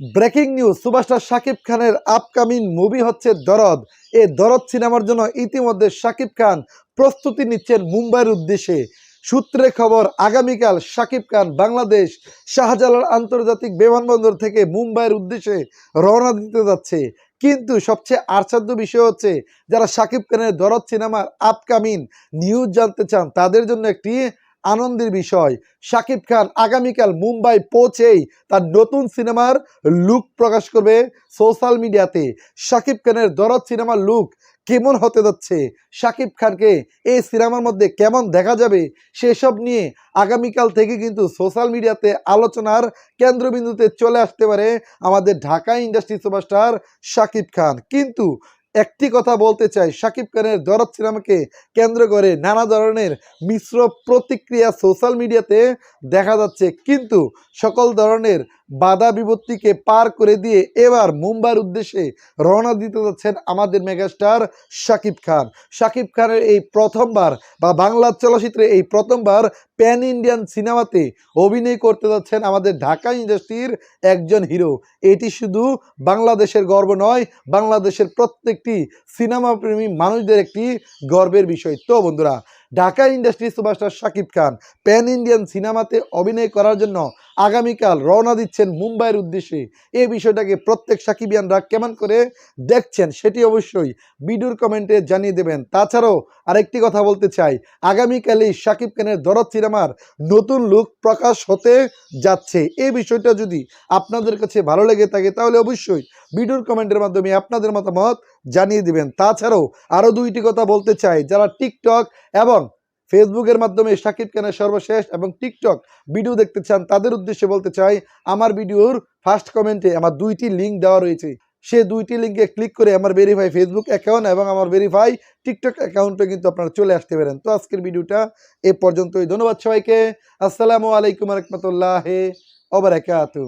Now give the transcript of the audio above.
Breaking news, superstar Shakib খানের upcoming movie হচ্ছে দরদ। এ দরদ সিনেমার জন্য ইতিমধ্যে শাকিব খান প্রস্তুতি নিচ্ছেন মুম্বাইয়ের উদ্দেশ্যে। সূত্রে খবর, আগামীকাল শাকিব খান বাংলাদেশ শাহজালাল আন্তর্জাতিক বিমানবন্দর থেকে মুম্বাইয়ের উদ্দেশ্যে রওনা দিতে যাচ্ছে। কিন্তু সবচেয়ে আশ্চর্য বিষয় হচ্ছে, যারা শাকিব খানের দরদ সিনেমার আপকামিং নিউজ জানতে চান, তাদের জন্য একটি আনন্দের বিষয়। শাকিব খান আগামীকাল মুম্বাই পৌঁছেই তার নতুন সিনেমার লুক প্রকাশ করবে সোশ্যাল মিডিয়াতে শাকিব খানের দরদ সিনেমার লুক কেমন হতে যাচ্ছে? শাকিব খানকে এই সিনেমার মধ্যে কেমন দেখা যাবে? সেসব নিয়ে আগামীকাল থেকে কিন্তু সোশ্যাল মিডিয়াতে আলোচনার কেন্দ্রবিন্দুতে চলে আসতে পারে আমাদের ঢাকা ইন্ডাস্ট্রি সুপারস্টার শাকিব খান। কিন্তু একটি কথা বলতে চাই। শাকিব খানের দরদ সিনেমাকে কেন্দ্র করে নানা ধরনের মিশ্র প্রতিক্রিয়া সোশ্যাল মিডিয়াতে দেখা যাচ্ছে। কিন্তু সকল ধরনের বাধা বিপত্তিকে পার করে দিয়ে এবার মুম্বাইয়ের উদ্দেশ্যে রওনা দিতে যাচ্ছেন আমাদের মেগাস্টার শাকিব খান। শাকিব খানের এই প্রথমবার বা বাংলা চলচ্চিত্রে এই প্রথমবার প্যান ইন্ডিয়ান সিনেমাতে অভিনয় করতে যাচ্ছেন আমাদের ঢাকা ইন্ডাস্ট্রির একজন হিরো। এটি শুধু বাংলাদেশের গর্ব নয়, বাংলাদেশের প্রত্যেকটি সিনেমা প্রেমী মানুষদের একটি গর্বের বিষয়। তো বন্ধুরা, Dhaka industry superstar Shakib Khan pan Indian সিনেমাতে অভিনয় করার জন্য আগামীকাল রওনা দিচ্ছেন মুম্বাইয়ের উদ্দেশ্যে। এই বিষয়টাকে প্রত্যেক সাকিবিয়ানরা কেমন করে দেখছেন সেটি অবশ্যই ভিডিওর কমেন্টে জানিয়ে দেবেন। তাছাড়াও আরেকটি কথা বলতে চাই, আগামীকালই সাকিব খানের দরদ সিনেমার নতুন লুক প্রকাশ হতে যাচ্ছে। এই বিষয়টা যদি আপনাদের কাছে ভালো লেগে থাকে তাহলে অবশ্যই ভিডিওর কমেন্টের মাধ্যমে আপনাদের মতামত জানিয়ে দিবেন। তাছাড়াও আরও দুইটি কথা বলতে চাই, যারা টিকটক এবং ফেসবুকের মাধ্যমে শাকিব খানের সর্বশেষ এবং টিকটক ভিডিও দেখতে চান, তাদের উদ্দেশ্যে বলতে চাই, আমার ভিডিওর ফার্স্ট কমেন্টে আমার দুইটি লিঙ্ক দেওয়া রয়েছে। সে দুইটি লিঙ্কে ক্লিক করে আমার ভেরিফাই ফেসবুক অ্যাকাউন্ট এবং আমার ভেরিফাই টিকটক অ্যাকাউন্টে কিন্তু আপনারা চলে আসতে পারেন। তো আজকের ভিডিওটা এ পর্যন্তই। ধন্যবাদ সবাইকে। আসসালামু আলাইকুম রহমতুল্লাহ ওবরাকাতু